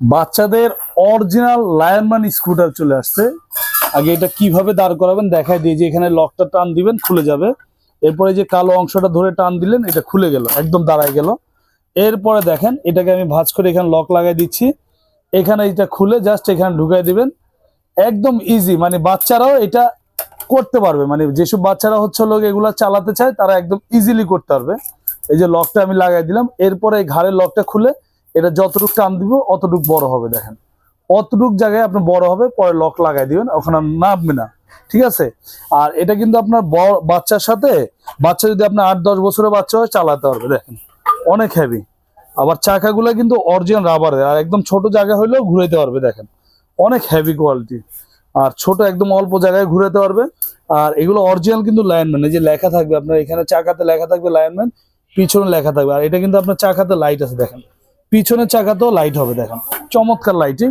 বাচ্চাদের original লায়নম্যান scooter চলে আসছে। আগে এটা কীভাবে দাঁড় করাবেন দেখাই দিয়ে যে এখানে লকটা টান দিবেন, খুলে যাবে। এরপরে যে কালো অংশটা ধরে টান দিলেন, এটা খুলে গেল, একদম দাঁড়ায় গেল। এরপরে দেখেন, এটাকে আমি ভাঁজ করে এখানে লক লাগাই দিচ্ছি। এখানে এটা খুলে জাস্ট এখানে ঢুকাই দিবেন। একদম ইজি মানে বাচ্চারাও এটা করতে পারবে। মানে যেসব বাচ্চারা হচ্ছে লোক এগুলা চালাতে চায়, তারা একদম ইজিলি করতে পারবে। এই যে লকটা আমি লাগাই দিলাম, এরপরে এই ঘাড়ের লকটা খুলে এটা যতটুক টান দিব, অতটুকু বড় হবে, দেখেন। অতটুক জায়গায় আপনি বড় হবে, পরে লক লাগাই দিবেন, ওখানে নামবে না। ঠিক আছে? আর এটা কিন্তু আপনার বাচ্চার সাথে, বাচ্চা যদি আপনার আট, দশ বছরের বাচ্চা হয়, চালাতে পারবে, দেখেন। অনেক হেভি আবার চাকাগুলো কিন্তু অরিজিনাল রাবারের আর একদম ছোট জায়গা হলেও ঘুরাইতে পারবে, দেখেন। অনেক হেভি কোয়ালিটি আর ছোট একদম অল্প জায়গায় ঘুরাতে পারবে। আর এগুলো অরিজিনাল কিন্তু লাইনম্যান এই যে লেখা থাকবে আপনার, এখানে চাকাতে লেখা থাকবে লাইনম্যান পিছনে লেখা থাকবে। আর এটা কিন্তু আপনার চাকাতে লাইট আছে, দেখেন। পিছনের চাকাতেও লাইট হবে, দেখেন। চমৎকার লাইটিং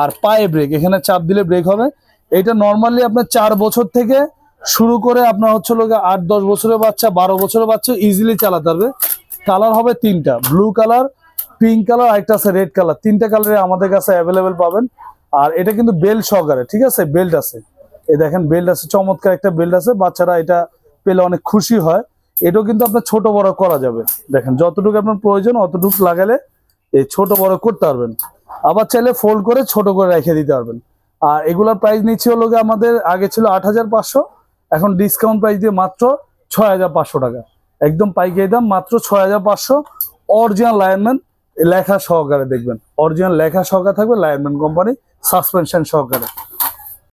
আর পায়ে ব্রেক এখানে চাপ দিলে ব্রেক হবে। এটা নর্মালি আপনার চার বছর থেকে শুরু করে আপনার হচ্ছে লোক আট, দশ বছরের বাচ্চা, বারো বছরের বাচ্চা ইজিলি চালাতে পারবে। কালার হবে তিনটা ব্লু কালার পিঙ্ক কালার আরেকটা আছে রেড কালার তিনটা কালারে আমাদের কাছে অ্যাভেলেবেল পাবেন। আর এটা কিন্তু বেল্ট সহকারে, ঠিক আছে? বেল্ট আছে। এই দেখেন বেল্ট আছে, চমৎকার একটা বেল্ট আছে। বাচ্চারা এটা পেলে অনেক খুশি হয়। এটাও কিন্তু আপনার ছোট বড় করা যাবে। দেখেন, যতটুকু আপনার প্রয়োজন, অতটুকু লাগালে এই ছোট বড় করতে পারবেন। আবার চাইলে ফোল্ড করে ছোট করে রেখে দিতে পারবেন। আর এগুলোর প্রাইস নিচ্ছে হলো আমাদের, আগে ছিল আট হাজার পাঁচশো, এখন ডিসকাউন্ট প্রাইস দিয়ে মাত্র ছয় হাজার পাঁচশো টাকা। একদম পাইকারি দাম, মাত্র ছয় হাজার পাঁচশো। অরিজিনাল লায়নম্যান লেখা সহকারে দেখবেন। অরিজিনাল লেখা সহকারে থাকবে লায়নম্যান কোম্পানি সাসপেনশন সহকারে।